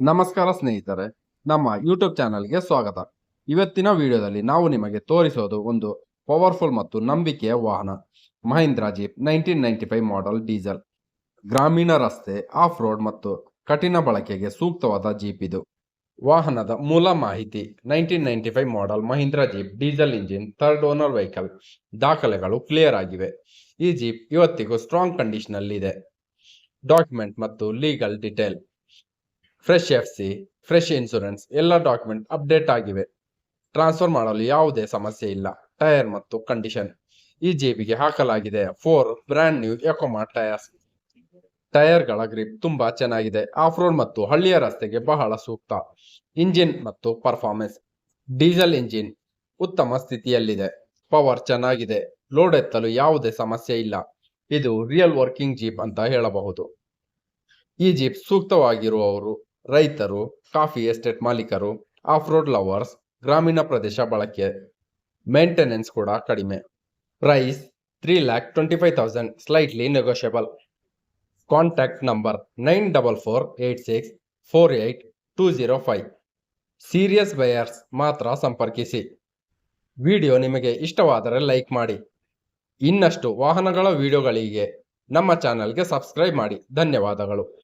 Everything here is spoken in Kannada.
ನಮಸ್ಕಾರ ಸ್ನೇಹಿತರೆ, ನಮ್ಮ ಯೂಟ್ಯೂಬ್ ಚಾನಲ್ಗೆ ಸ್ವಾಗತ. ಇವತ್ತಿನ ವಿಡಿಯೋದಲ್ಲಿ ನಾವು ನಿಮಗೆ ತೋರಿಸೋದು ಒಂದು ಪವರ್ಫುಲ್ ಮತ್ತು ನಂಬಿಕೆಯ ವಾಹನ, Mahindra jeep nineteen ninety five model diesel ಗ್ರಾಮೀಣ ರಸ್ತೆ ಆಫ್ ರೋಡ್ ಮತ್ತು ಕಠಿಣ ಬಳಕೆಗೆ ಸೂಕ್ತವಾದ ಜೀಪ್ ಇದು. ವಾಹನದ ಮೂಲ ಮಾಹಿತಿ nineteen ninety five model Mahindra jeep diesel engine third owner vehicle ದಾಖಲೆಗಳು ಕ್ಲಿಯರ್ ಆಗಿವೆ. ಈ ಜೀಪ್ ಇವತ್ತಿಗೂ ಸ್ಟ್ರಾಂಗ್ ಕಂಡೀಷನ್ ಇದೆ ಡಾಕ್ಯುಮೆಂಟ್ ಮತ್ತು legal detail fresh F C fresh insurance ಎಲ್ಲ ಡಾಕ್ಯುಮೆಂಟ್ ಅಪ್ಡೇಟ್ ಆಗಿವೆ. ಟ್ರಾನ್ಸ್ಫರ್ ಮಾಡಲು ಯಾವುದೇ ಸಮಸ್ಯೆ ಇಲ್ಲ. ಟೈರ್ ಮತ್ತು ಕಂಡೀಷನ್ ಈ ಜೇಬಿಗೆ ಹಾಕಲಾಗಿದೆ ಫೋರ್ ಬ್ರ್ಯಾಂಡ್ ನ್ಯೂ ಎಕೊಮಾ ಟೈರ್ಸ್ ಟೈರ್ಗಳ ಗ್ರಿಪ್ ತುಂಬಾ ಚೆನ್ನಾಗಿದೆ. ಆಫ್ ರೋಡ್ ಮತ್ತು ಹಳ್ಳಿಯ ರಸ್ತೆಗೆ ಬಹಳ ಸೂಕ್ತ. ಇಂಜಿನ್ ಮತ್ತು ಪರ್ಫಾರ್ಮೆನ್ಸ್ ಡೀಸೆಲ್ ಇಂಜಿನ್ ಉತ್ತಮ ಸ್ಥಿತಿಯಲ್ಲಿದೆ. ಪವರ್ ಚೆನ್ನಾಗಿದೆ. ಲೋಡ್ ಎತ್ತಲು ಯಾವುದೇ ಸಮಸ್ಯೆ ಇಲ್ಲ. ಇದು ರಿಯಲ್ ವರ್ಕಿಂಗ್ ಜೀಪ್ ಅಂತ ಹೇಳಬಹುದು. ಈ ಜೀಪ್ ಸೂಕ್ತವಾಗಿರುವವರು ರೈತರು, ಕಾಫಿ ಎಸ್ಟೇಟ್ ಮಾಲೀಕರು ಆಫ್ ರೋಡ್ ಲವರ್ಸ್, ಗ್ರಾಮೀಣ ಪ್ರದೇಶ ಬಳಕೆ, ಮೇಂಟೆನೆನ್ಸ್ ಕೂಡ ಕಡಿಮೆ. Price three lakh twenty five thousand slightly negotiable contact number nine double four eight six four eight two zero five serious buyers ಮಾತ್ರ ಸಂಪರ್ಕಿಸಿ. ವಿಡಿಯೋ ನಿಮಗೆ ಇಷ್ಟವಾದರೆ ಲೈಕ್ ಮಾಡಿ. ಇನ್ನಷ್ಟು ವಾಹನಗಳ ವಿಡಿಯೋಗಳಿಗೆ ನಮ್ಮ ಚಾನಲ್ಗೆ ಸಬ್ಸ್ಕ್ರೈಬ್ ಮಾಡಿ. ಧನ್ಯವಾದಗಳು.